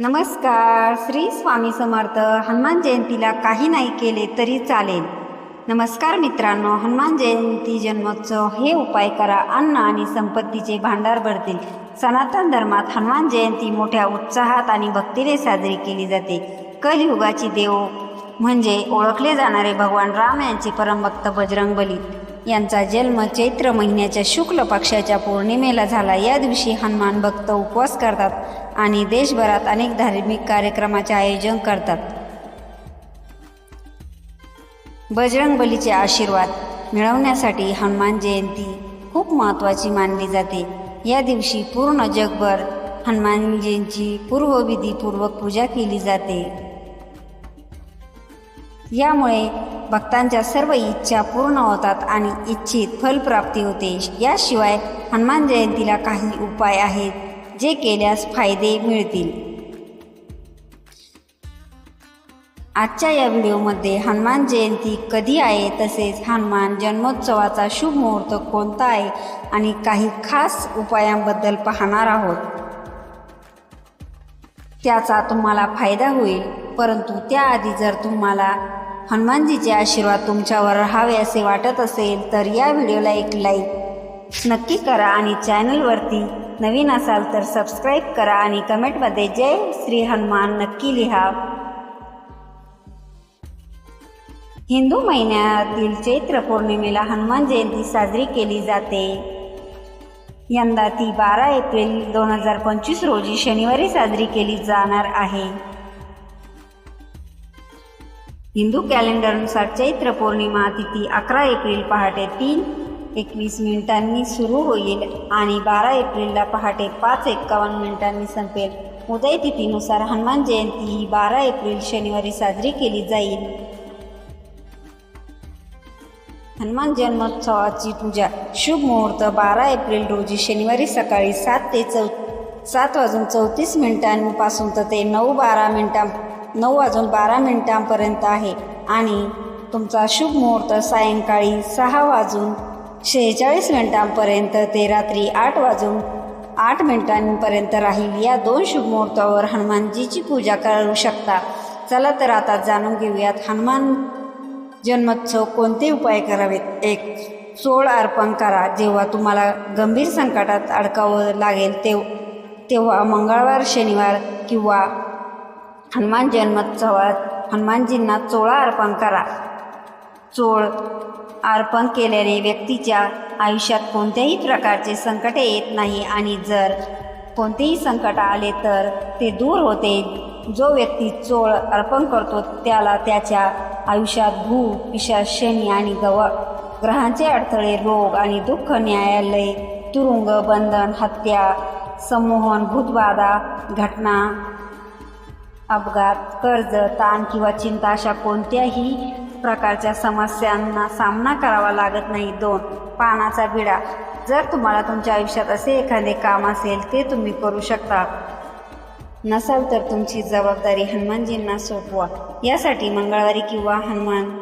नमस्कार. श्री स्वामी समर्थ. हनुमान जयंतीला काही नाही केले तरी चालेल. नमस्कार मित्रांनो हनुमान जयंती जन्मोत्सव हे उपाय करा. अन्न आणि संपत्तीचे भांडार भरतील. सनातन धर्मात हनुमान जयंती मोठ्या उत्साहात आणि भक्तीने साजरी केली जाते. कलयुगाची देव म्हणजे ओळखले जाणारे भगवान राम यांचे परमभक्त बजरंग बली यांचा जन्म चैत्र महिन्याच्या शुक्ल पक्षाच्या पौर्णिमेला झाला. या दिवशी हनुमान भक्त उपवास करतात आणि देशभरात अनेक धार्मिक कार्यक्रमाचे आयोजन करतात. बजरंग बलीचे आशीर्वाद मिळवण्यासाठी हनुमान जयंती खूप महत्त्वाची मानली जाते. या दिवशी पूर्ण जगभर हनुमानजींची पूर्वविधीपूर्वक पूजा केली जाते. यामुळे भक्तांच्या सर्व इच्छा पूर्ण होतात आणि इच्छित फलप्राप्ती होते. याशिवाय हनुमान जयंतीला काही उपाय आहेत जे केल्यास फायदे मिळतील. आजच्या या व्हिडिओमध्ये हनुमान जयंती कधी आहे तसेच हनुमान जन्मोत्सवाचा शुभ मुहूर्त कोणता आहे आणि काही खास उपायांबद्दल पाहणार आहोत. त्याचा तुम्हाला फायदा होईल परंतु त्याआधी जर तुम्हाला हनुमानजीचे आशीर्वाद तुमच्यावर राहावे असे वाटत असेल तर या व्हिडिओला एक लाईक नक्की करा आणि चॅनलवरती नवीन असाल तर सबस्क्राईब करा आणि कमेंटमध्ये जय श्री हनुमान नक्की लिहा. हिंदू महिन्यातील चैत्र पौर्णिमेला हनुमान जयंती साजरी केली जाते. यंदा ती बारा एप्रिल दोन हजार पंचवीस रोजी शनिवारी साजरी केली जाणार आहे. हिंदू कॅलेंडरनुसार चैत्र पौर्णिमा तिथी अकरा एप्रिल पहाटे तीन एकवीस मिनिटांनी सुरू होईल आणि बारा एप्रिलला पहाटे पाच एक्कावन्न मिनिटांनी संपेल. उदय तिथीनुसार हनुमान जयंती ही बारा एप्रिल शनिवारी साजरी केली जाईल. हनुमान जन्मोत्सवाची पूजा. शुभ मुहूर्त बारा एप्रिल रोजी शनिवारी सकाळी सात ते चौ सात वाजून चौतीस मिनिटांपासून तर ते नऊ बारा मिनिटां नऊ वाजून बारा मिनिटांपर्यंत आहे. आणि तुमचा शुभ मुहूर्त सायंकाळी सहा वाजून शेहेचाळीस मिनिटांपर्यंत ते रात्री आठ वाजून आठ मिनिटांपर्यंत राहील. या दोन शुभ मुहूर्तावर हनुमानजीची पूजा करू शकता. चला तर आता जाणून घेऊयात हनुमान जन्मोत्सव कोणते उपाय करावेत? एक सोळ अर्पण करा. जेव्हा तुम्हाला गंभीर संकटात अडकावं लागेल तेव तेव्हा मंगळवार शनिवार किंवा हनुमान जन्मोत्सवात हनुमानजींना चोळा अर्पण करा. चोळ अर्पण केल्याने व्यक्तीच्या आयुष्यात कोणत्याही प्रकारचे संकटे येत नाही आणि जर कोणतेही संकट आले तर ते दूर होते. जो व्यक्ती चोळ अर्पण करतो त्याला त्याच्या आयुष्यात भू पिशा शनी आणि गव ग्रहांचे अडथळे रोग आणि दुःख न्यायालय तुरुंग बंधन हत्या संमोहन भूतबाधा घटना अपघात कर्ज ताण किंवा चिंता अशा कोणत्याही प्रकारच्या समस्यांना सामना करावा लागत नाही. दोन पानाचा विडा जर तुम्हाला तुमच्या आयुष्यात असे एखादे काम असेल ते तुम्ही करू शकता. नसाल तर तुमची जबाबदारी हनुमानजींना सोपवा. यासाठी मंगळवारी किंवा हनुमान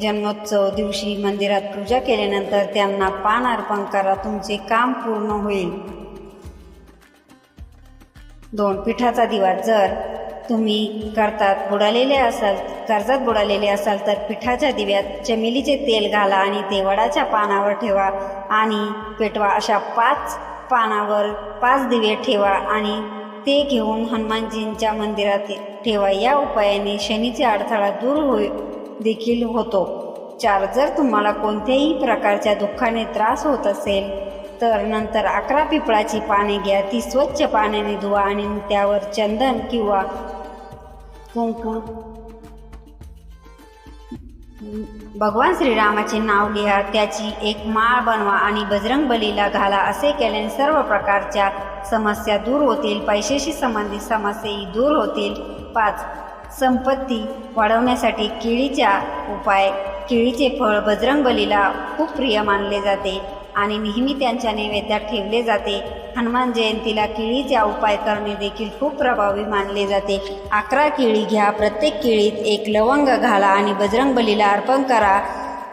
जन्मोत्सव दिवशी मंदिरात पूजा केल्यानंतर त्यांना पान अर्पण करा. तुमचे काम पूर्ण होईल. दोन पिठाचा दिवा. जर तुम्ही करतात बुडालेले असाल कर्जात बुडालेले असाल तर पिठाच्या दिव्यात चमेलीचे तेल घाला आणि ते वडाच्या पानावर ठेवा आणि पेटवा. अशा पाच पानावर पाच दिवे ठेवा आणि ते घेऊन हनुमानजींच्या मंदिरात ठेवा. या उपायाने शनीचा अडथळा दूर होई देखील होतो. चार जर तुम्हाला कोणत्याही प्रकारच्या दुःखाने त्रास होत असेल तर नंतर अकरा पिपळाची पाने घ्या. ती स्वच्छ पाण्याने धुवा आणि त्यावर चंदन किंवा कुंकू भगवान श्रीरामाचे नाव लिहा त्याची एक माळ बनवा आणि बजरंग बलीला घाला असे केल्याने सर्व प्रकारच्या समस्या दूर होतील पैशाशी संबंधित समस्याही दूर होतील. पाच संपत्ती वाढवण्यासाठी केळीचा उपाय केळीचे फळ बजरंग बलीला खूप प्रिय मानले जाते. आणि नेहमी त्यांच्या नैवेद्यात ठेवले जाते. हनुमान जयंतीला केळीचा उपाय करणे देखील खूप प्रभावी मानले जाते. अकरा केळी घ्या प्रत्येक केळीत एक लवंग घाला आणि बजरंग बलीला अर्पण करा.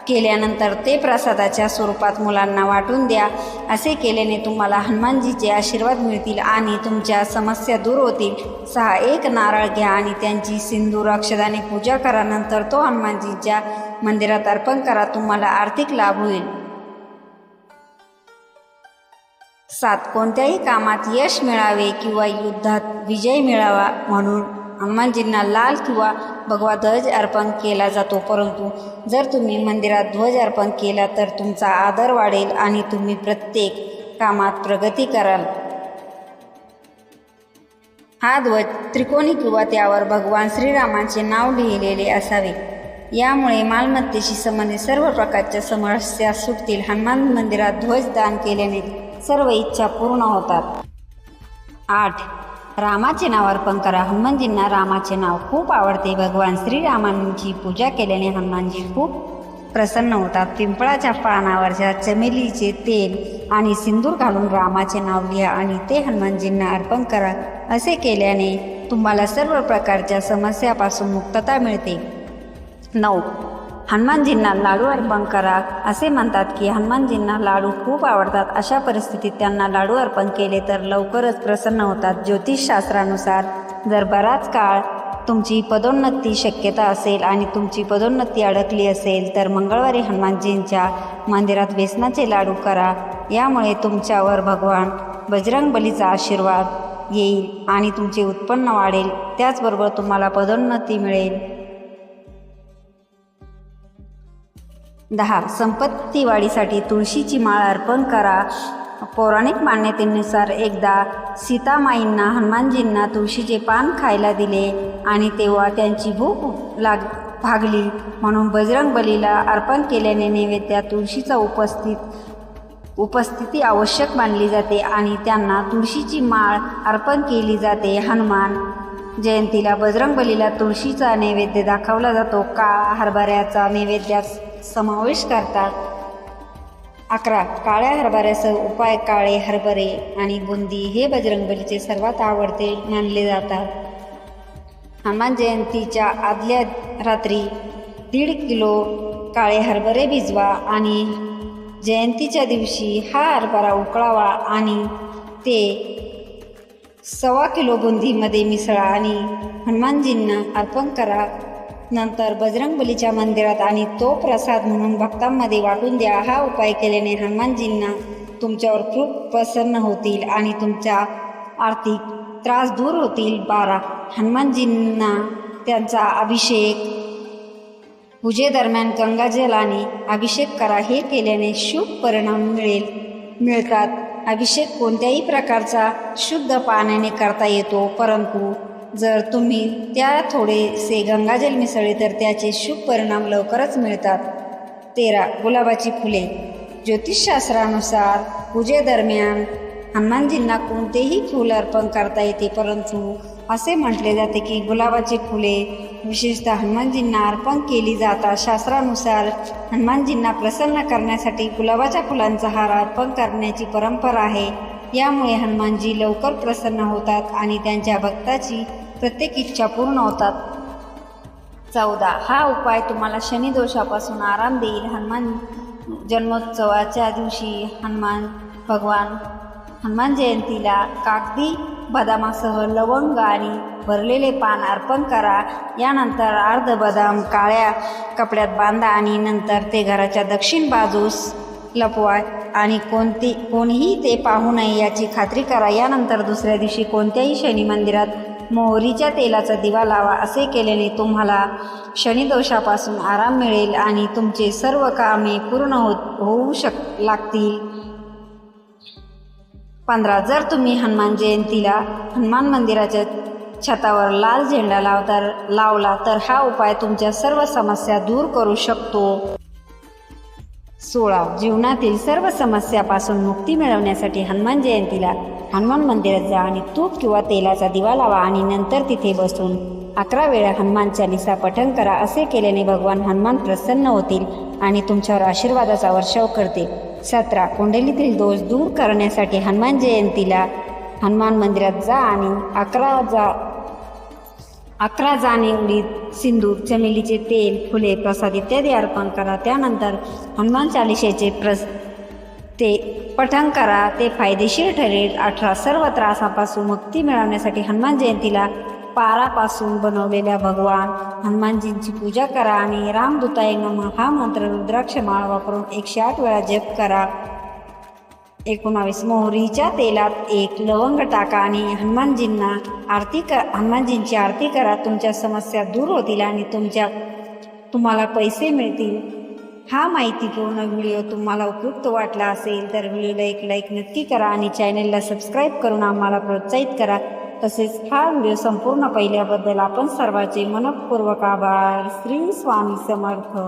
केल्यानंतर ते प्रसादाच्या स्वरूपात मुलांना वाटून द्या. असे केल्याने तुम्हाला हनुमानजीचे आशीर्वाद मिळतील आणि तुमच्या समस्या दूर होतील. सहा एक नारळ घ्या आणि त्यांची सिंदूर अक्षदाने पूजा करा. नंतर तो हनुमानजीच्या मंदिरात अर्पण करा. तुम्हाला आर्थिक लाभ होईल. सात कोणत्याही कामात यश मिळावे किंवा युद्धात विजय मिळावा म्हणून हनुमानजींना लाल किंवा भगवा ध्वज अर्पण केला जातो. परंतु जर तुम्ही मंदिरात ध्वज अर्पण केला तर तुमचा आदर वाढेल आणि तुम्ही प्रत्येक कामात प्रगती कराल. हा ध्वज त्रिकोणी किंवा त्यावर भगवान श्रीरामांचे नाव लिहिलेले असावे. यामुळे मालमत्तेशी संबंधित सर्व प्रकारच्या समस्या सुटतील. हनुमान मंदिरात ध्वज दान केल्याने सर्व इच्छा पूर्ण होतात. आठ. रामाचे नाव अर्पण करा. हनुमानजींना रामाचे नाव खूप आवडते. भगवान श्रीरामांची पूजा केल्याने हनुमानजी खूप प्रसन्न होतात. पिंपळाच्या पानावरच्या चमेलीचे तेल आणि सिंदूर घालून रामाचे नाव लिहा आणि ते हनुमानजींना अर्पण करा. असे केल्याने तुम्हाला सर्व प्रकारच्या समस्यापासून मुक्तता मिळते. नऊ. हनुमानजींना लाडू अर्पण करा. असे म्हणतात की हनुमानजींना लाडू खूप आवडतात. अशा परिस्थितीत त्यांना लाडू अर्पण केले तर लवकरच प्रसन्न होतात ज्योतिषशास्त्रानुसार. जर बराच काळ तुमची पदोन्नती शक्यता असेल आणि तुमची पदोन्नती अडकली असेल तर मंगळवारी हनुमानजींच्या मंदिरात बेसनाचे लाडू करा. यामुळे तुमच्यावर भगवान बजरंग बलीचा आशीर्वाद येईल आणि तुमचे उत्पन्न वाढेल. त्याचबरोबर तुम्हाला पदोन्नती मिळेल. दहा. संपत्ती वाढीसाठी तुळशीची माळ अर्पण करा. पौराणिक मान्यतेनुसार एकदा सीतामाईंना हनुमानजींना तुळशीचे पान खायला दिले आणि तेव्हा त्यांची भूक लाग भागली. म्हणून बजरंग बलीला अर्पण केल्याने नैवेद्यात तुळशीचा उपस्थित उपस्थिती आवश्यक मानली जाते आणि त्यांना तुळशीची माळ अर्पण केली जाते. हनुमान जयंतीला बजरंग बलीला तुळशीचा नैवेद्य दाखवला जातो. काळा हरभऱ्याचा नैवेद्यात समावेश करतात. अकरा काळ्या हरभऱ्यासह उपाय काळे हरभरे आणि बुंदी हे बजरंगबलीचे सर्वात आवडते मानले जातात. हनुमान जयंतीच्या आदल्या रात्री दीड किलो काळे हरभरे भिजवा आणि जयंतीच्या दिवशी हा हरभरा उकळावा आणि ते सव्वा किलो बुंदीमध्ये मिसळा आणि हनुमानजींना अर्पण करा. नंतर बजरंगबलीच्या मंदिरात आणि तो प्रसाद म्हणून भक्तांमध्ये वाटून द्या हा उपाय केल्याने हनुमानजींना तुमच्यावर खूप प्रसन्न होतील आणि तुमच्या आर्थिक त्रास दूर होतील. बारा. हनुमानजींना त्यांचा अभिषेक. पूजेदरम्यान गंगाजलाने अभिषेक करा हे केल्याने शुभ परिणाम मिळेल. मिळतात. अभिषेक कोणत्याही प्रकारचा शुद्ध पाण्याने करता येतो परंतु जर तुम्ही त्या थोडेसे गंगाजल मिसळले तर त्याचे शुभ परिणाम लवकरच मिळतात. तेरा गुलाबाची फुले. ज्योतिषशास्त्रानुसार पूजेदरम्यान हनुमानजींना कोणतेही फूल अर्पण करता येते परंतु असे म्हटले जाते की गुलाबाची फुले विशेषतः हनुमानजींना अर्पण केली जातात शास्त्रानुसार हनुमानजींना प्रसन्न करण्यासाठी गुलाबाच्या फुलांचा हार अर्पण करण्याची परंपरा आहे. यामुळे हनुमानजी लवकर प्रसन्न होतात आणि त्यांच्या भक्ताची प्रत्येक इच्छा पूर्ण होतात. चौदा. हा उपाय तुम्हाला शनिदोषापासून आराम देईल. हनुमान जन्मोत्सवाच्या दिवशी हनुमान भगवान हनुमान जयंतीला कागदी बदामासह लवंग आणि भरलेले पान अर्पण करा. यानंतर अर्ध बदाम काळ्या कपड्यात बांधा आणि नंतर ते घराच्या दक्षिण बाजूस लपवा आणि कोणती कोणीही ते पाहू नये याची खात्री करा. यानंतर दुसऱ्या दिवशी कोणत्याही शनी मंदिरात मोहरीच्या तेलाचा दिवा लावा असे केल्याने तुम्हाला शनिदोषापासून आराम मिळेल आणि तुमचे सर्व कामे पूर्ण हो होऊ शक लागतील. पंधरा जर तुम्ही हनुमान जयंतीला हनुमान मंदिराच्या छतावर लाल झेंडा लावता लावला तर हा उपाय तुमच्या सर्व समस्या दूर करू शकतो. सोळा जीवनातील सर्व समस्यापासून मुक्ती मिळवण्यासाठी हनुमान जयंतीला हनुमान मंदिरात जा आणि तूप किंवा तेलाचा दिवा लावा आणि नंतर तिथे बसून अकरा वेळा हनुमान चालिसा पठण करा असे केल्याने भगवान हनुमान प्रसन्न होतील आणि तुमच्यावर आशीर्वादाचा वर्षाव करतील. सतरा कुंडलीतील दोष दूर करण्यासाठी हनुमान जयंतीला हनुमान मंदिरात जा आणि अकरा जा अकरा जाणे उडीद सिंदूर चमेलीचे तेल फुले प्रसाद इत्यादी अर्पण करा. त्यानंतर हनुमान चालिशेचे प्रस ते पठण करा. ते फायदेशीर ठरेल. अठरा सर्व त्रासापासून मुक्ती मिळवण्यासाठी हनुमान जयंतीला पारापासून बनवलेल्या भगवान. हनुमानजींची पूजा करा आणि रामदूताय नम हा मंत्र रुद्राक्ष माळ वापरून एकशे आठ वेळा जप करा. एकोणावीस मोहरीच्या तेलात एक लवंग टाका आणि हनुमानजींना आरती कर हनुमानजींची आरती करा. तुमच्या समस्या दूर होतील आणि तुमच्या तुम्हाला पैसे मिळतील. हा माहितीपूर्ण व्हिडिओ तुम्हाला उपयुक्त वाटला असेल तर व्हिडिओला एक लाईक नक्की करा आणि चॅनलला सबस्क्राईब करून आम्हाला प्रोत्साहित करा. तसेच हा व्हिडिओ संपूर्ण पाहिल्याबद्दल आपण सर्वांचे मनपूर्वक आभार. श्री स्वामी समर्थ.